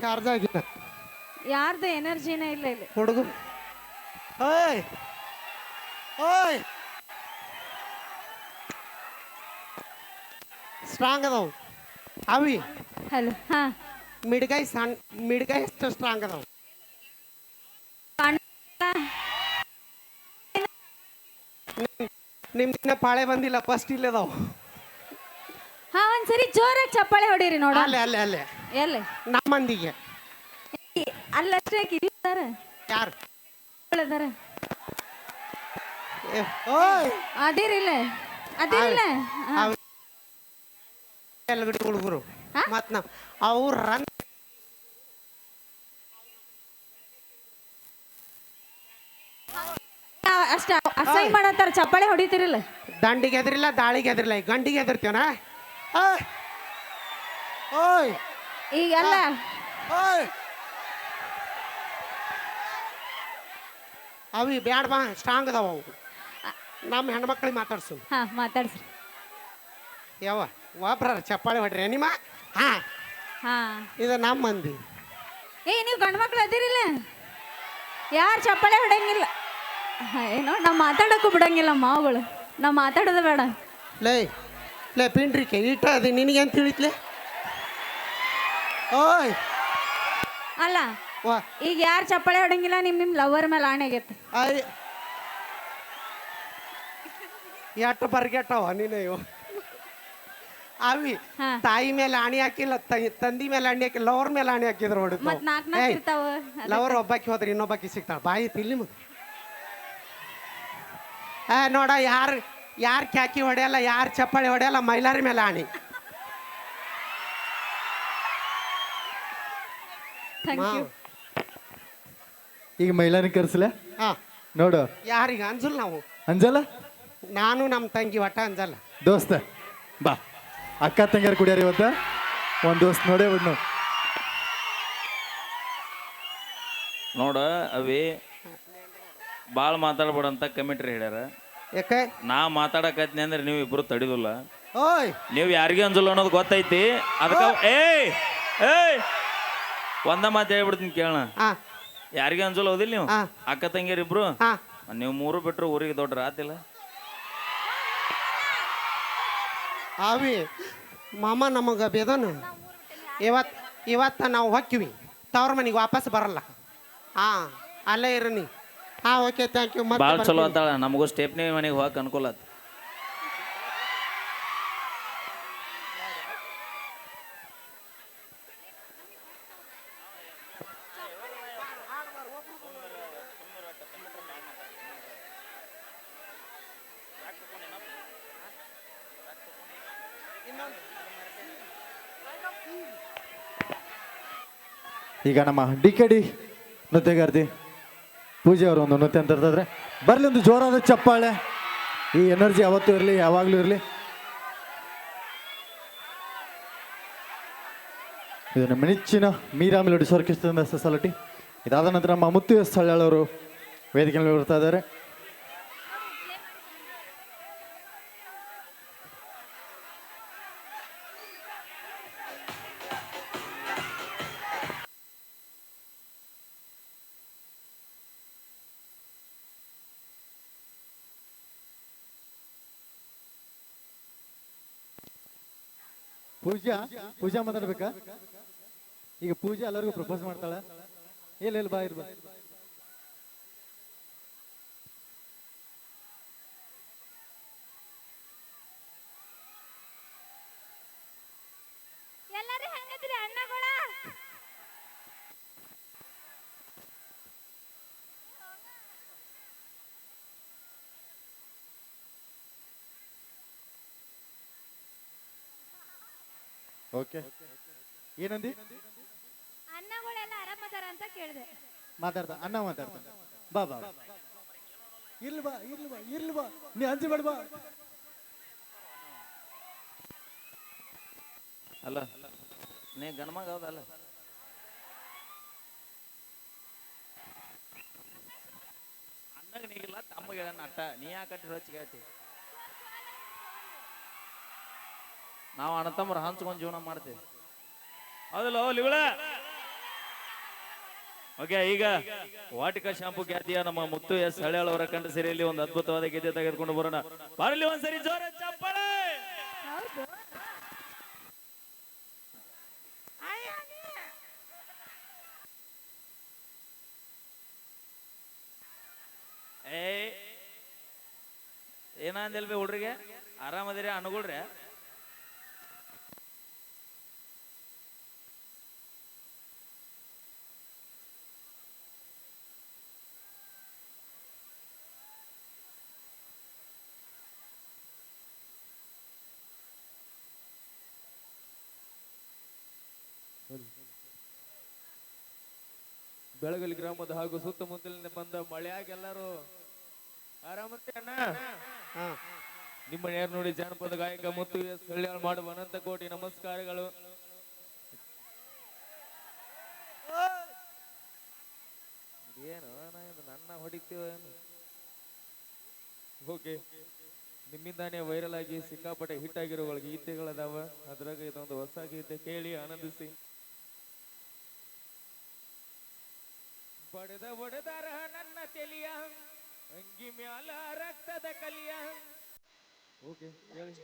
Charge ಆಗಿಲ್ಲ. ಯಾರ್ದು ಎನರ್ಜಿನೇ ಇಲ್ಲ ಇಲ್ಲಿ. ಹುಡುಗ. ಓಯ್ ಓಯ್ ಸ್ಟ್ರಾಂಗ್ ಅದಾವು. ಅವಿ. ಹಲೋ ಹಾ. ಮಿಡ್ಗಾಯಿ ಸಣ್ಣ ಮಿಡ್ಗಾಯಿ ಎಷ್ಟು ಸ್ಟ್ರಾಂಗ್ ಅದಾವು. ನಿಮ್ದಿನ ಪಾಳೆ ಬಂದಿಲ್ಲ ಫಸ್ಟ್ ಇಲ್ಲ ಅದಾವು. ಹಾ ಒಂದ್ಸರಿ ಜೋರಾಗಿ ಚಪ್ಪಾಳೆ ಹೊಡೀರಿ ನೋಡ ಅಲ್ಲೇ ಅಲ್ಲೇ ಅಲ್ಲೇ. ಎಲ್ಲಿ? ನಮ್ಮ ಮಂದಿಗೆ ಅಲ್ಲಷ್ಟೇ ಇದಾರ ಯಾರು? ಅದಾರ ಏ, ಓಯ್! ಅದಿರಿಲ್ಲ ಅದಿರಿಲ್ಲ ಹಾ. ಎಲ್ಲಗಡಿ ಹುಡುಗರು. ಹಾ? ಮತ್ ನಾವ್ ಅವ್ರ ರನ್ ಅಷ್ಟ ಅಸಹ್ಯ ಮಾಡತ್ತಾರ ಚಪ್ಪಾಳೆ ಹೊಡಿತಿರಿಲ್ಲ ದಂಡಿಗೆ ಎದ್ರಿಲ್ಲ ದಾಳಿಗೆ ಎದ್ರಿಲ್ಲ ಈಗ ಗಂಡಿಗೆ ಎದ್ರತೀವನ? ಓಯ್! ಓಯ್ ಈಗ ಅಲ್ಲ ಓಯ್. ಅವಿ ಬ್ಯಾಡ ಬಾ ಸ್ಟ್ರಾಂಗ್ ಅದಾವ ಅವು. ನಮ್ಮ ಹೆಣ್ಮಕ್ಳಿಗೆ ಮಾತಾಡ್ಸು. ಹಾ ಮಾತಾಡ್ಸ್ರಿ. ಯಾವ ವಾಪ್ರ ಚಪ್ಪಾಳೆ ಹೊಡ್ರಿ ನಿಮ್ಮ? ಹಾ. ಹಾ. ಇದು ನಮ್ಮ ಮಂದಿ. ಏ ನೀವು ಗಂಡು ಮಕ್ಳು ಅದಿರಿಲ್ಲ? ಯಾರು ಚಪ್ಪಾಳೆ ಹೊಡಂಗಿಲ್ಲ ಏನೋ ನಾವು ಮಾತಾಡೋಕ್ಕೂ ಬಿಡಂಗಿಲ್ಲ ಮಾವುಗಳು. ನಾವು ಮಾತಾಡೋದು ಬೇಡ. ಲೇ ಲೇ ಪಿಂಡ್ರಿಕೆ ಇಟ್ಟ ನಿನಗೆ ನಿನಗೇನು ತಿಳಿತ್ಲೆ? ಓಯ್. ಅಲ್ಲ ವಾ. ಈಗ ಯಾರು ಚಪ್ಪಳೆ ಹೊಡಂಗಿಲ್ಲ ನಿಮ್ಮ ನಿಮ್ ಲವರ್ ಮೇಲೆ ಆಣೆ ಆಗೇತಿ ಅಯ್ಯ ಎಟ್ಟು ಬರ್ಗೆಟ್ಟವ ನೀನು ಇವು? ಅವಿ ಹಾ. ತಾಯಿ ಮೇಲೆ ಆಣಿ ಹಾಕಿಲ್ಲ ತ- ತಂದಿ ಮೇಲೆ ಆಣಿ ಹಾಕಿ ಲವರ್ ಮೇಲೆ ಆಣಿ ಹಾಕಿದ್ರು ಮತ್ ನಾಲ್ಕು ನಾಲ್ಕು ಇರ್ತಾವ ಲವರ್ ಒಬ್ಬಾಕಿ ಹೋದ್ರೆ ಇನ್ನೊಬ್ಬಾಕಿ ಸಿಗ್ತಾಳ. ಬಾಯಿ ತಿಲ್ಲಿ ಮಗ ನೋಡ ಯಾರು ಯಾರು ಕ್ಯಾಕಿ ಹೊಡೆಯಲ್ಲ ಯಾರು ಚಪ್ಪಾಳಿ ಹೊಡೆಯಲ್ಲ ಮೈಲಾರಿ ಮೇಲೆ ಆಣಿ. ಥ್ಯಾಂಕ್ ಯು ಈಗ ಮೈಲಾನಿ ಕರ್ಸಲ? ಹಾ. ನೋಡು. ಯಾರಿಗೆ? ಅಂಜಲ್ ನಾವು. ಅಂಜಲ? ನಾನು ನಮ್ಮ ತಂಗಿ ಒಟ್ಟ ಅಂಜಲ್ಲ ದೋಸ್ತ. ಬಾ. ಅಕ್ಕ ತಂಗಿಯರು ಕುಡಿಯಾರ ಇವತ್ತ? ಒಂದು ದೋಸ್ತ್ ನೋಡೇ ಬಿಡ್ ನೋಡ ಅವಿ ಭಾಳ ಮಾತಾಡ್ಬೇಡ ಅಂತ ಕಮಿಟ್ರಿ ಹೇಳ್ಯಾರ. ಯಾಕೆ? ನಾ ಮಾತಾಡಕತ್ನಿ ಅಂದ್ರೆ ನೀವು ಇಬ್ರು ತಡಿದಿಲ್ಲ. ಓಯ್. ನೀವು ಯಾರಿಗೆ ಅಂಜಲ್ಲ ಅನ್ನೋದು ಗೊತ್ತೈತಿ. ಅದಕ್ಕೆ ಏಯ್ ಏಯ್ ಒಂದ ಮಾತು ಹೇಳ್ಬಿಡ್ತೀನಿ ಕೇಳೋಣ. ಹಾ ಯಾರಿಗೆ ಅಂಜಲ್ಲ ಹೋದಿಲ್ಲ ನೀವು. ಅಕ್ಕ ತಂಗಿಯರ್ ಇಬ್ರು? ಹಾ ನೀವು ಮೂರು ಬಿಟ್ರು ಊರಿಗೆ ದೊಡ್ಡ ರಾತಿಲ್ಲ ಅವಿ ಮಾಮ ನಮಗೆ ಬೇದನ? ಇವತ್ ಇವತ್ತ ನಾವು ಹೊಕ್ಕಿವಿ. ತವ್ರ ಮನೆಗೆ ವಾಪಸ್ ಬರಲ್ಲ. ಹಾ ಅಲ್ಲೇ ಇರನಿ ಹಾ ಓಕೆ ಥ್ಯಾಂಕ್ ಯು ಭಾಳ ಚಲೋ ಮತ್ತೆ ಆತಾಳ ನಮಗೂ ಸ್ಟೇಪ್ನಿ ಮನೆಗೆ ಹೋಗಕ್ಕೆ ಅನುಕೂಲ ಆತ. ಈಗ ನಮ್ಮ ಡಿ ಕೆ ಡಿ ನೃತ್ಯಗಾರ್ತಿ ಪೂಜೆ ಅವರು ಒಂದು ನೃತ್ಯ ಅಂತ ಇರ್ತದ್ರೆ ಬರಲಿ ಒಂದು ಜೋರಾದ ಚಪ್ಪಾಳೆ. ಈ ಎನರ್ಜಿ ಯಾವತ್ತೂ ಇರಲಿ, ಯಾವಾಗಲೂ ಇರಲಿ. ಇದು ನಮ್ಮ ನೆಚ್ಚಿನ ಮೀರಾ ಮೆಲೋಡಿ ಸ್ವರ್ಕಿಸ್ತದ ಸಲಟಿ ಇದಾದ ನಂತರ ನಮ್ಮ ಮುತ್ತು ಎಸ್ ಅವರು ವೇದಿಕೆ ಮೇಲೆ ಬರ್ತಾ ಇದ್ದಾರೆ. ಪೂಜಾ ಪೂಜಾ ಮಾತಾಡ್ಬೇಕಾ? ಈಗ ಪೂಜಾ ಎಲ್ಲರಿಗೂ ಪ್ರಪೋಸ್ ಮಾಡ್ತಾಳ. ಇಲ್ಲ ಬಾ ಇರ್ ಬಾ ಎಲ್ಲರೂ ಹೆಂಗದ್ರಿ ಅಣ್ಣಗಳ ಓಕೆ ಏನಂದಿ? ಅಣ್ಣಗಳೆಲ್ಲ ಆರಾಮದಾರ ಅಂತ ಕೇಳಿದೆ. ಮಾತಾಡ್ದ ಅಣ್ಣ ಮಾತಾಡ್ತ ಬಾ ಬಾ ಬಾ. ಇಲ್ವಾ ಬಾ ನೀ ಬಾ ಇರ್ಲಿ ಬಾ. ಅಲ್ಲ ನೀ ಗಣಮಗ ಹೌದಲ್ಲ ಅಣ್ಣಗ ನೀಗಿಲ್ಲ ತಮ್ಮಗೆ ಅಟ್ಟ ನೀ ಯಾಕೆ ಕಟ್ಟಿ ಹಚ್ಚಿ ಹೇಳ್ತಿ? ನಾವು ಅಣ್ಣ ತಮ್ಮರು ಹಂಚ್ಕೊಂಡು ಜೀವನ ಮಾಡ್ತೀವಿ. ಹೌದಲ್ಲ ಲಿಗಳ ಓಕೆ ಈಗ ವಾಟಿಕ ಶಾಂಪು ಖ್ಯಾತಿಯ ನಮ್ಮ ಮುತ್ತು ಎಸ್ ಹಳೆಯಾಳ ಅವರ ಕಂಡ ಸೀರೆಯಲ್ಲಿ ಒಂದು ಅದ್ಭುತವಾದ ಗೀತೆ ತೆಗೆದುಕೊಂಡು ಬರೋಣ. ಬರಲಿ ಒಂದ್ಸರಿ ಜೋರ ಚಪ್ಪಳೆ ಏ ಏನಂದಿಲ್ಬಿ ಹುಡ್ರಿಗೆ? ಆರಾಮದಿರಿ ಅನುಗುಳ್ರಿ ಬೆಳಗಲಿ ಗ್ರಾಮದ ಹಾಗೂ ಸುತ್ತಮುತ್ತಲಿಂದ ಬಂದ ಮಳೆಯಾಗಿ ಎಲ್ಲರೂ ಆರಾಮಕ್ಕೆ ನಿಮ್ಮ ನೇರ್ ನೋಡಿ ಜಾನಪದ ಗಾಯಕ ಮುತ್ತು ಮಾಡುವ ಅನಂತ ಕೋಟಿ ನಮಸ್ಕಾರಗಳು. ಏನು ನನ್ನ ಹೊಡಿತೀವ ಏನು? ಓಕೆ. ನಿಮ್ಮಿಂದಾನೇ ವೈರಲ್ ಆಗಿ ಸಿಕ್ಕಾಪಟ್ಟೆ ಹಿಟ್ ಆಗಿರೋ ಗೀತೆಗಳದಾವ. ಅದ್ರಾಗ ಇದೊಂದು ಹೊಸ ಗೀತೆ ಕೇಳಿ ಆನಂದಿಸಿ. ಬಡದ ಬಡದರ ನನ್ನ ತೆಲಿಯ. ಅಂಗಿ ಮ್ಯಾಲ ರಕ್ತದ ಕಲಿಯ. ಓಕೆ ಹೇಳಿ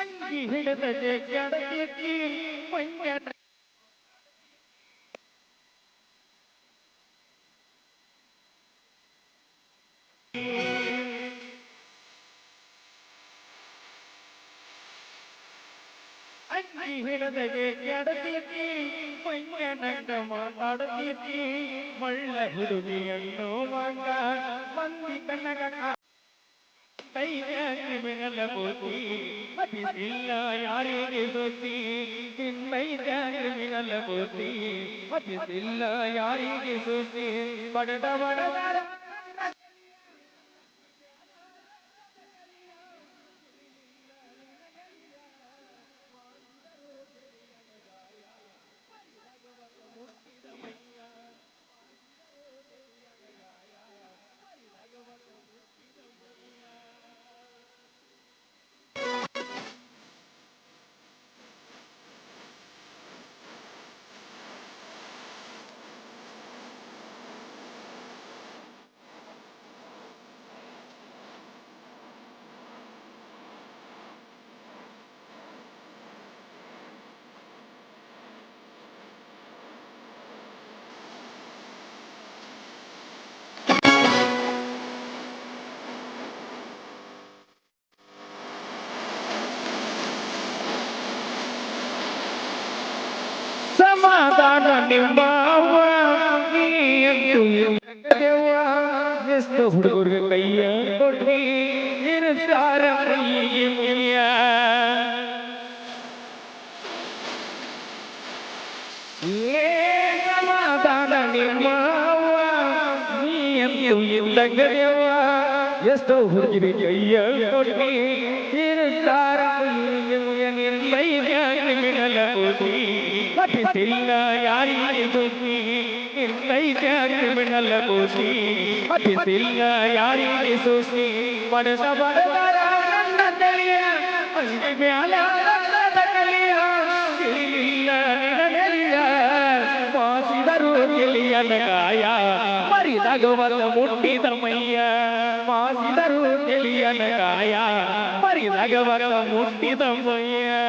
ಅಂಗಿ ಹಿಡಿದದೆ ಕೆಡಕಿ ಮಂಜನ ಅಂಗಿ ಹಿಡಿದಗೆ ಕೆಡಕಿ ಮಂಜನಂಗ ಮಾತಾಡತೀತಿ ಮಳ್ಳ ಹುಡುಗಿಯನ್ನು ಮಗ ಮಂದಿ ಕನ್ನಗ தையாக்கி மேல போத்தி மதிசில்லா யாரே போத்தி தின்மை தாங்கி மேல போத்தி மதிசில்லா யாரே போத்தி படட படட ಹುಡುಗರಿಗೆ ಕೈಯ ಕೊಡ್ರಿ ಇರುತ್ತಾರ ಎಷ್ಟೋ ಹುಡುಗಿರಿ ಕೈಯ ಕೊಟ್ಟಿ ಇರುತ್ತಾರ தில்லாயாய் குத்தி இல்லை சேர்ந்து நல்ல கூசி தில்லாயாய் சூசி மனச மரிதகவத முட்டிதமையா மாசிதரு தெளியன காயா மரிதகவத முட்டிதமையா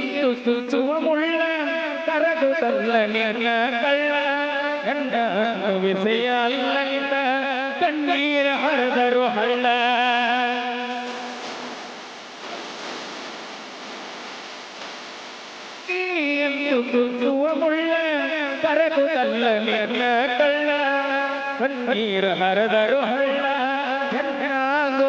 ನೀಯಂತು ಸುತ್ತುವ ಮುಳ್ಳ ಕರಗುತ್ತಲ್ಲ ನಿನ್ನ ಕಳ್ಳ ಎಂಡ ವಿಷಯ ಅಲ್ಲ ನಿನ್ನ ಕಣ್ಣೀರ ಹರಿದರು ಹಳ್ಳ ಸುತ್ತುವ ಮುಳ್ಳ ಕರಗುತ್ತಲ್ಲ ನಿನ್ನ ಕಳ್ಳ ಕಣ್ಣೀರ ಹರಿದರು ಹಳ್ಳ ಹೆಣ್ಣಾಗು